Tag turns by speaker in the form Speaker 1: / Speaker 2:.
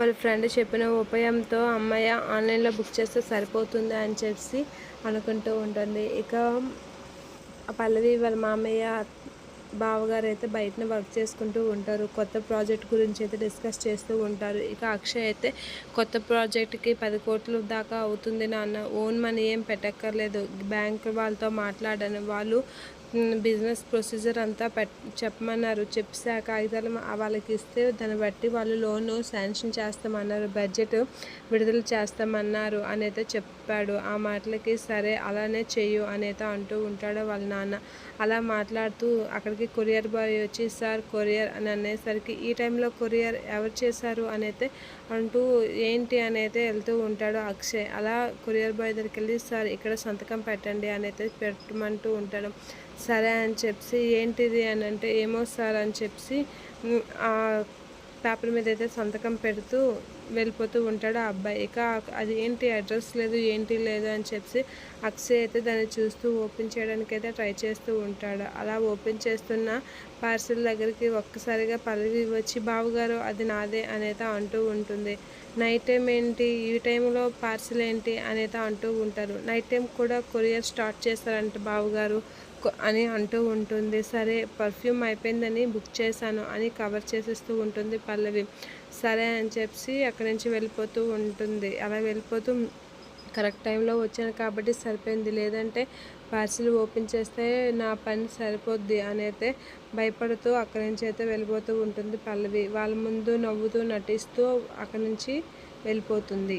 Speaker 1: వాళ్ళ ఫ్రెండ్ చెప్పిన ఉపాయంతో అమ్మాయి ఆన్లైన్లో బుక్ చేస్తే సరిపోతుంది అని చెప్పి అనుకుంటూ ఉంటుంది. ఇక పల్లవి వాళ్ళ మామయ్య బావగారు అయితే బయటన వర్క్ చేసుకుంటూ ఉంటారు. కొత్త ప్రాజెక్ట్ గురించి అయితే డిస్కస్ చేస్తూ ఉంటారు. ఇక అక్షయ్ అయితే కొత్త ప్రాజెక్ట్కి పది కోట్ల దాకా అవుతుంది నాన్న. ఓన్ మనీ ఏం పెట్టక్కర్లేదు. బ్యాంక్ వాళ్ళతో మాట్లాడాను వాళ్ళు బిజినెస్ ప్రొసీజర్ అంతా పెట్ చెప్పమన్నారు. చెప్పి ఆ కాగితాలు వాళ్ళకి ఇస్తే దాన్ని బట్టి వాళ్ళు లోను శాంక్షన్ చేస్తామన్నారు. బడ్జెట్ విడుదల చేస్తామన్నారు అనేది చెప్పాడు. ఆ మాటలకి సరే అలానే చెయ్యు అనేది అంటూ ఉంటాడు వాళ్ళ నాన్న. అలా మాట్లాడుతూ అక్కడికి కొరియర్ బాయ్ వచ్చి సార్ కొరియర్ అని అనేసరికి ఈ టైంలో కొరియర్ ఎవరు చేశారు? అనేది అంటూ ఏంటి అనేది వెళ్తూ ఉంటాడు అక్షయ్. అలా కొరియర్ బాయ్ దగ్గరికి వెళ్ళి సార్ ఇక్కడ సంతకం పెట్టండి అనేది పెట్టమంటూ ఉంటాడు. సరే అని చెప్పి ఏంటిది అని అంటే ఏమో సార్ అని చెప్పి ఆ పేపర్ మీద అయితే సంతకం పెడుతూ వెళ్ళిపోతూ ఉంటాడు ఆ అబ్బాయి. ఇక అది ఏంటి అడ్రస్ లేదు ఏంటి లేదు అని చెప్పి అక్షయ్ అయితే దాన్ని చూస్తూ ఓపెన్ చేయడానికి అయితే ట్రై చేస్తూ ఉంటాడు. అలా ఓపెన్ చేస్తున్న పార్సిల్ దగ్గరికి ఒక్కసారిగా పల్లవి వచ్చి బావగారు అది నాదే అనేది అంటూ ఉంటుంది. నైట్ టైం ఏంటి ఈ టైంలో పార్సిల్ ఏంటి అనేది అంటూ ఉంటారు. నైట్ టైం కూడా కొరియర్ స్టార్ట్ చేస్తారంట బావగారు అని అంటూ ఉంటుంది. సరే పర్ఫ్యూమ్ అయిపోయిందని బుక్ చేశాను అని కవర్ చేసేస్తూ ఉంటుంది పల్లవి. సరే అని చెప్పి అక్కడి నుంచి వెళ్ళిపోతూ ఉంటుంది. అలా వెళ్ళిపోతూ కరెక్ట్ టైంలో వచ్చాను కాబట్టి సరిపోయింది. లేదంటే పార్సిల్ ఓపెన్ చేస్తే నా పని సరిపోద్ది అని అయితే భయపడుతూ అక్కడి నుంచి అయితే వెళ్ళిపోతూ ఉంటుంది పల్లవి. వాళ్ళ ముందు నవ్వుతూ నటిస్తూ అక్కడి నుంచి వెళ్ళిపోతుంది.